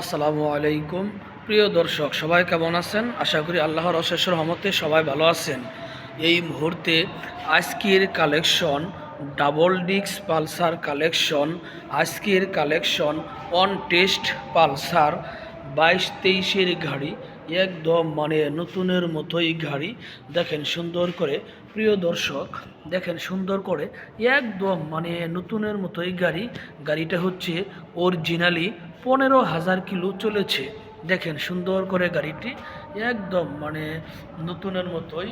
আসসালামু আলাইকুম। প্রিয় দর্শক, সবাই কেমন আছেন? আশা করি আল্লাহর অশেষ রহমতে সবাই ভালো আছেন। এই মুহূর্তে আজকের কালেকশন, ডাবল ডিক্স পালসার কালেকশন, আজকের কালেকশন, অন টেস্ট পালসার বাইশ তেইশের গাড়ি, একদম মানে নতুনের মতোই গাড়ি। দেখেন সুন্দর করে, প্রিয় দর্শক, দেখেন সুন্দর করে, একদম মানে নতুনের মতোই গাড়ি। গাড়িটা হচ্ছে অরিজিনালি পনেরো হাজার কিলো চলেছে। দেখেন সুন্দর করে গাড়িটি, একদম মানে নতুনের মতোই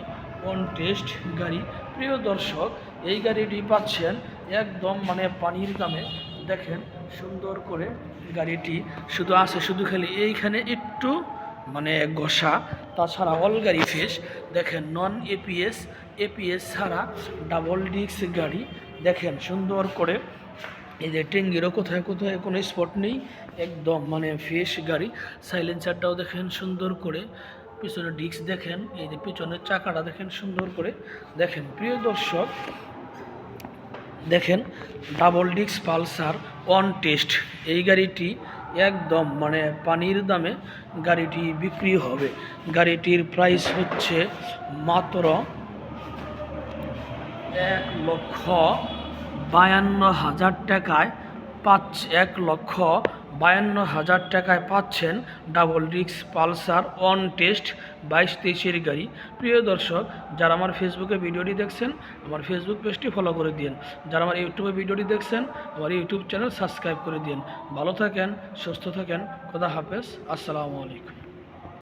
অন টেস্ট গাড়ি। প্রিয় দর্শক, এই গাড়িটি পাচ্ছেন একদম মানে পানির দামে দেখেন সুন্দর করে গাড়িটি শুধু আছে, শুধু খালি এইখানে একটু মানে ঘষা, তাছাড়া অল গাড়ি ফেস দেখেন নন এপিএস এপিএস ছাড়া ডাবল ডিস্ক গাড়ি। দেখেন সুন্দর করে এই যে টেঙ্গিরও কোথায় কোথায় কোনো স্পট নেই, একদম মানে ফ্রেশ গাড়ি। সাইলেন্সারটাও দেখেন সুন্দর করে। পিছনে ডিস্ক দেখেন, এই যে পিছনের চাকাটা দেখেন সুন্দর করে। দেখেন প্রিয় দর্শক দেখেন ডাবল ডিক্স পালসার অন টেস্ট এই গাড়িটি একদম মানে পানির দামে গাড়িটি বিক্রি হবে। গাড়িটির প্রাইস হচ্ছে মাত্র এক লক্ষ বায়ান্ন হাজার টাকায় পাঁচ, এক লক্ষ বায়ান্ন হাজার টাকায় পাচ্ছেন ডাবল রিক্স পালসার অন টেস্ট বাইশ তেইশের গাড়ি। প্রিয় দর্শক, যারা আমার ফেসবুকে ভিডিওটি দেখছেন, আমার ফেসবুক পেজটি ফলো করে দিন যারা আমার ইউটিউবে ভিডিওটি দেখছেন, আমার ইউটিউব চ্যানেল সাবস্ক্রাইব করে দিন ভালো থাকেন, সুস্থ থাকেন। খোদা হাফেজ। আসসালামু আলাইকুম।